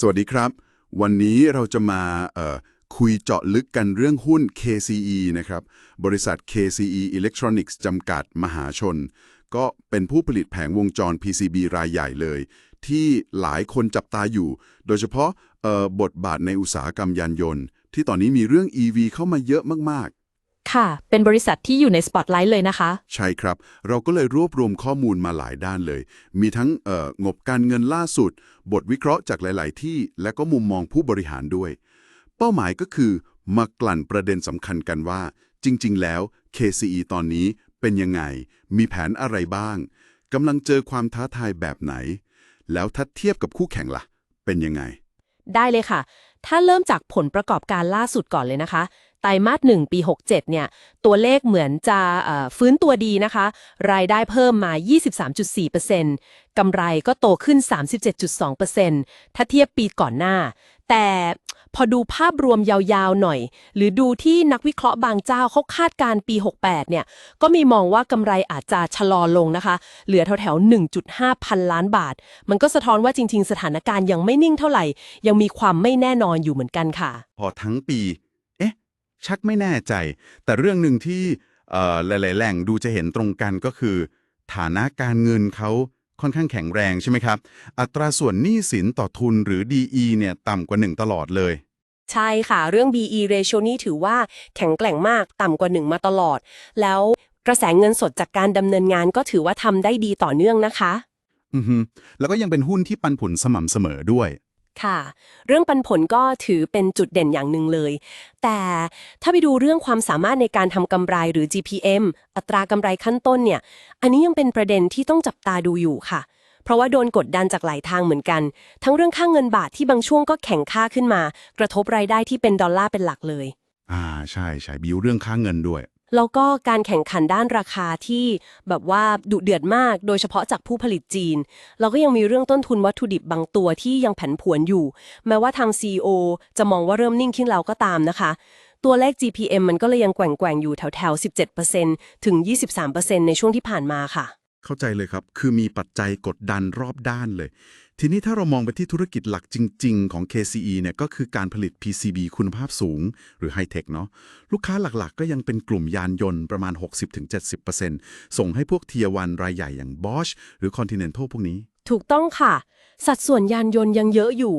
สวัสดีครับ วันนี้เราจะมาคุยเจาะลึกกันเรื่องหุ้น KCE นะครับ บริษัท KCE Electronics จำกัดมหาชน ก็เป็นผู้ผลิตแผงวงจร PCB รายใหญ่เลย ที่หลายคนจับตาอยู่ โดยเฉพาะบทบาทในอุตสาหกรรมยานยนต์ ที่ตอนนี้มีเรื่อง EV เข้ามาเยอะมาก ค่ะ เป็นบริษัทที่อยู่ในสปอตไลท์เลยนะคะๆใช่ครับ เราก็เลยรวบรวมข้อมูลมาหลายด้านเลย มีทั้งเอ่องบการเงินล่าสุด บทวิเคราะห์จากหลาย ๆ ที่ และก็มุมมองผู้บริหารด้วย เป้าหมายก็คือมากลั่นประเด็นสำคัญกันว่า จริง ๆ แล้ว KCE ตอนนี้เป็นยังไง มีแผนอะไรบ้างกำลังเจอความท้าทายแบบไหน แล้วถ้าเทียบกับคู่แข่งล่ะ เป็นยังไง ได้เลยค่ะ ถ้าเริ่มจากผลประกอบการล่าสุดก่อนเลยนะคะ ไตรมาสหนึ่งปี 67 เนี่ย ตัวเลขเหมือนจะฟื้นตัวดีนะคะ รายได้เพิ่มมา 23.4%กำไรก็โตขึ้น 37.2%ถ้าเทียบปีก่อนหน้า แต่พอดูภาพรวมยาวๆหน่อย หรือดูที่นักวิเคราะห์บางเจ้าเขาคาดการณ์ปี 68 เนี่ย ก็มีมองว่ากำไรอาจจะชะลอลงนะคะ เหลือแถวๆ 1.5 พันล้านบาท มันก็สะท้อนว่าจริง ๆ สถานการณ์ยังไม่นิ่งเท่าไหร่ ยังมีความไม่แน่นอนอยู่เหมือนกันค่ะ พอทั้งปี ชักไม่แน่ใจ แต่เรื่องหนึ่งที่เอ่อหลาย ๆ แหล่งดูจะเห็นตรงกันก็คือ ฐานะการเงินเขาค่อนข้างแข็งแรงใช่ไหมครับ อัตราส่วนหนี้สินต่อทุนหรือ DE เนี่ยต่ำกว่า 1 ตลอดเลย ใช่ค่ะ เรื่อง BE ratio นี่ถือว่าแข็งแกร่งมากต่ำกว่า 1 มาตลอด แล้วกระแสเงินสดจากการดำเนินงานก็ถือว่าทำได้ดีต่อเนื่องนะคะ อือฮึแล้วก็ยังเป็นหุ้นที่ปันผลสม่ำเสมอด้วย ค่ะ เรื่องปันผลก็ถือเป็นจุดเด่นอย่างหนึ่งเลย แต่ถ้าไปดูเรื่องความสามารถในการทำกำไรหรือ GPM อัตรากำไรขั้นต้นเนี่ย อันนี้ยังเป็นประเด็นที่ต้องจับตาดูอยู่ค่ะ เพราะว่าโดนกดดันจากหลายทางเหมือนกัน ทั้งเรื่องค่าเงินบาทที่บางช่วงก็แข็งค่าขึ้นมา กระทบรายได้ที่เป็นดอลลาร์เป็นหลักเลย อ่าใช่ใช่บิวเรื่องค่าเงินด้วย แล้วก็การแข่งขันด้านราคาที่แบบว่าดุเดือดมาก โดยเฉพาะจากผู้ผลิตจีน เราก็ยังมีเรื่องต้นทุนวัตถุดิบบางตัวที่ยังผันผวนอยู่ แม้ว่าทาง CEO จะมองว่าเริ่มนิ่งขึ้นแล้วก็ตามนะคะ ตัวเลข GPM มันก็เลยยังแกว่งๆอยู่แถวๆ 17%ถึง 23%ในช่วงที่ผ่านมาค่ะ เข้าใจเลยครับ คือมีปัจจัยกดดันรอบด้านเลย ทีนี้ถ้าเรามองไปที่ธุรกิจหลักจริง ๆ ของ KCE เนี่ยก็คือการผลิต PCB คุณภาพสูง หรือไฮเทคเนาะลูกค้าหลักๆ ก็ยังเป็นกลุ่มยานยนต์ประมาณ 60-70%ส่งให้พวกเทียวันรายใหญ่อย่าง Bosch หรือ Continental พวกนี้ ถูกต้องค่ะ สัดส่วนยานยนต์ยังเยอะอยู่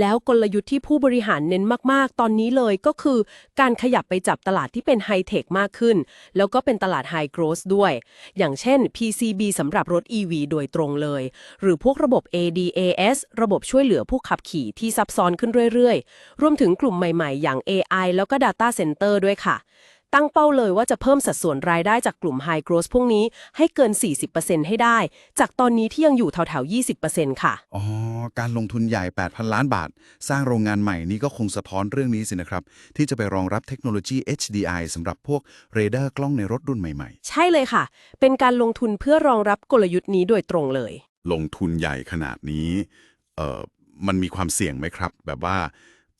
แล้วกลยุทธ์ที่ผู้บริหารเน้นมากๆ ตอนนี้เลยก็คือ การขยับไปจับตลาดที่เป็นไฮเทคมากขึ้น แล้วก็เป็นตลาดไฮโกรสด้วย อย่างเช่น PCB สำหรับรถ EV โดยตรงเลย หรือพวกระบบ ADAS ระบบช่วยเหลือผู้ขับขี่ที่ซับซ้อนขึ้นเรื่อยๆ รวมถึงกลุ่มใหม่ๆ อย่าง AI แล้วก็ Data Center ด้วยค่ะ ตั้งเป้าเลยว่าจะเพิ่มสัดส่วนรายได้จากกลุ่ม High Growth พวกนี้ให้เกิน 40%ให้ได้ จากตอนนี้ที่ยังอยู่แถวๆ 20%ค่ะ อ๋อ การลงทุนใหญ่ 8,000 ล้านบาท สร้างโรงงานใหม่นี่ก็คงสะท้อนเรื่องนี้สินะครับ ที่จะไปรองรับเทคโนโลยี HDI สำหรับพวกเรดาร์กล้องในรถรุ่นใหม่ใช่เลยค่ะ เป็นการลงทุนเพื่อรองรับกลยุทธ์นี้โดยตรงเลย ลงทุนใหญ่ขนาดนี้เอ่อมันมีความเสี่ยงไหมครับ แบบว่า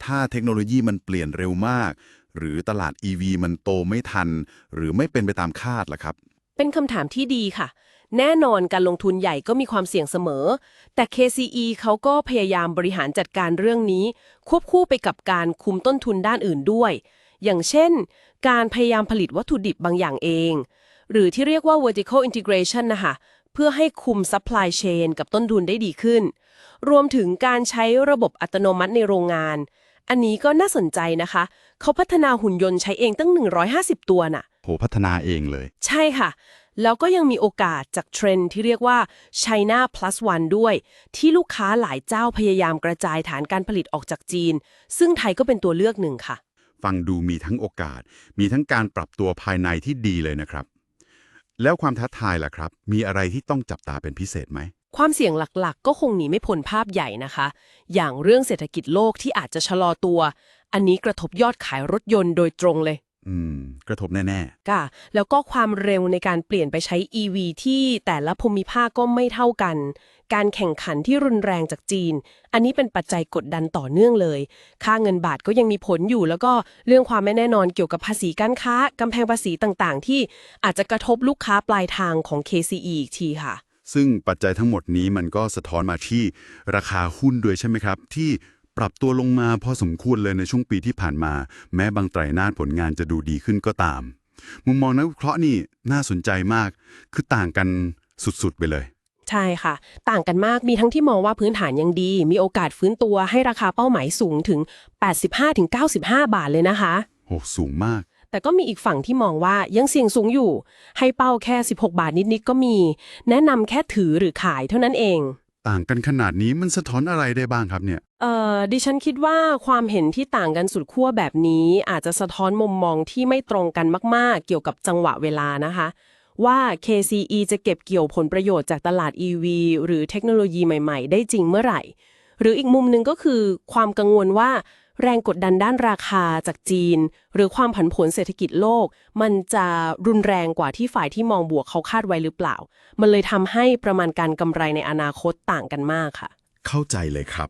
ถ้าเทคโนโลยีมันเปลี่ยนเร็วมาก หรือตลาด EV มันโตไม่ทัน หรือไม่เป็นไปตามคาดล่ะครับ เป็นคำถามที่ดีค่ะ แน่นอนการลงทุนใหญ่ก็มีความเสี่ยงเสมอ แต่ KCE เขาก็พยายามบริหารจัดการเรื่องนี้ ควบคู่ไปกับการคุมต้นทุนด้านอื่นด้วย อย่างเช่น การพยายามผลิตวัตถุดิบบางอย่างเอง หรือที่เรียกว่า vertical integration นะคะเพื่อให้คุม supply chain กับต้นทุนได้ดีขึ้น รวมถึงการใช้ระบบอัตโนมัติในโรงงาน อันนี้ก็น่าสนใจนะคะ เขาพัฒนาหุ่นยนต์ใช้เองตั้ง 150 ตัวน่ะ โหพัฒนาเองเลย ใช่ค่ะ แล้วก็ยังมีโอกาสจากเทรนด์ที่เรียกว่า China plus one ด้วย ที่ลูกค้าหลายเจ้าพยายามกระจายฐานการผลิตออกจากจีน ซึ่งไทยก็เป็นตัวเลือกหนึ่งค่ะ ฟังดูมีทั้งโอกาส มีทั้งการปรับตัวภายในที่ดีเลยนะครับ แล้วความท้าทายล่ะครับ มีอะไรที่ต้องจับตาเป็นพิเศษไหม ความเสี่ยงหลักๆ ก็คงหนีไม่พ้นภาพใหญ่นะคะ อย่างเรื่องเศรษฐกิจโลกที่อาจจะชะลอตัว อันนี้กระทบยอดขายรถยนต์โดยตรงเลย อืม กระทบแน่ค่ะแล้วก็ความเร็วในการเปลี่ยนไปใช้ EV ที่แต่ละภูมิภาคก็ไม่เท่ากัน การแข่งขันที่รุนแรงจากจีน อันนี้เป็นปัจจัยกดดันต่อเนื่องเลย ค่าเงินบาทก็ยังมีผลอยู่ แล้วก็เรื่องความไม่แน่นอนเกี่ยวกับภาษีการค้ากำแพงภาษีต่างๆ ที่อาจจะกระทบลูกค้าปลายทางของ KCE อีกทีค่ะๆ ซึ่งปัจจัยทั้งหมดนี้มันก็สะท้อนมาที่ราคาหุ้นด้วยใช่ไหมครับ ที่ปรับตัวลงมาพอสมควรเลยในช่วงปีที่ผ่านมา แม้บางไตรนาทผลงานจะดูดีขึ้นก็ตาม มุมมองนักวิเคราะห์นี่น่าสนใจมาก คือต่างกันสุดๆไปเลยใช่ค่ะ ต่างกันมากมีทั้งที่มองว่าพื้นฐานยังดี มีโอกาสฟื้นตัวให้ราคาเป้าหมายสูงถึง 85-95 บาทเลยนะคะโหสูงมาก แต่ก็มีอีกฝั่งที่มองว่ายังเสี่ยงสูงอยู่ ให้เป้าแค่ 16 บาทนิดๆก็มี แนะนำแค่ถือหรือขายเท่านั้นเอง ต่างกันขนาดนี้มันสะท้อนอะไรได้บ้างครับเนี่ย เอ่อดิฉันคิดว่าความเห็นที่ต่างกันสุดขั้วแบบนี้ อาจจะสะท้อนมุมมองที่ไม่ตรงกันมากๆ เกี่ยวกับจังหวะเวลานะคะ ว่า KCE จะเก็บเกี่ยวผลประโยชน์จากตลาด EV หรือเทคโนโลยีใหม่ ๆ ได้จริงเมื่อไหร่ หรืออีกมุมหนึ่งก็คือความกังวลว่า แรงกดดันด้านราคาจากจีน หรือความผันผวนเศรษฐกิจโลก มันจะรุนแรงกว่าที่ฝ่ายที่มองบวกเขาคาดไว้หรือเปล่า มันเลยทำให้ประมาณการกำไรในอนาคตต่างกันมากค่ะ เข้าใจเลยครับ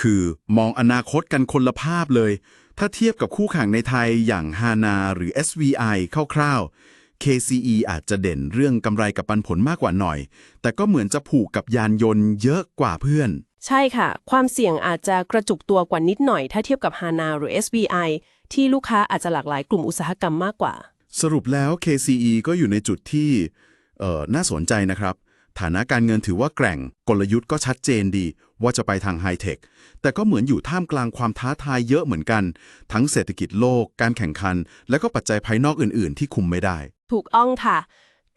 คือมองอนาคตกันคนละภาพเลย ถ้าเทียบกับคู่แข่งในไทยอย่างฮานาหรือ SVI คร่าวๆ KCE อาจจะเด่นเรื่องกำไรกับปันผลมากกว่าหน่อย แต่ก็เหมือนจะผูกกับยานยนต์เยอะกว่าเพื่อน ใช่ค่ะ ความเสี่ยงอาจจะกระจุกตัวกว่านิดหน่อย ถ้าเทียบกับฮานาหรือ SBI ที่ลูกค้าอาจจะหลากหลายกลุ่มอุตสาหกรรมมากกว่า สรุปแล้ว KCE ก็อยู่ในจุดที่เอ่อน่าสนใจนะครับ ฐานะการเงินถือว่าแกร่งกลยุทธ์ก็ชัดเจนดี ว่าจะไปทางไฮเทค แต่ก็เหมือนอยู่ท่ามกลางความท้าทายเยอะเหมือนกัน ทั้งเศรษฐกิจโลก การแข่งขัน และก็ปัจจัยภายนอกอื่น ๆ ที่คุมไม่ได้ ถูกอ้องค่ะ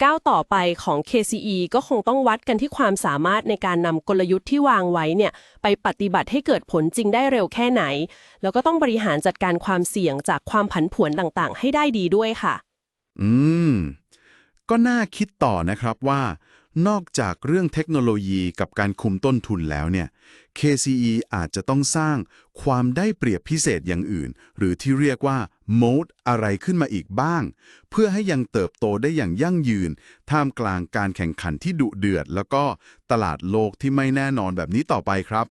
ก้าวต่อไปของ KCE ก็คงต้องวัดกันที่ความสามารถในการนำกลยุทธ์ที่วางไว้เนี่ยไปปฏิบัติให้เกิดผลจริงได้เร็วแค่ไหน แล้วก็ต้องบริหารจัดการความเสี่ยงจากความผันผวนต่างๆ ให้ได้ดีด้วยค่ะ อืม ก็น่าคิดต่อนะครับว่า นอกจากเรื่องเทคโนโลยีกับการคุมต้นทุนแล้วเนี่ย KCE อาจจะต้องสร้างความได้เปรียบพิเศษอย่างอื่น หรือที่เรียกว่า โมดอะไรขึ้นมาอีกบ้าง เพื่อให้ยังเติบโตได้อย่างยั่งยืน ท่ามกลางการแข่งขันที่ดุเดือด แล้วก็ตลาดโลกที่ไม่แน่นอนแบบนี้ต่อไปครับ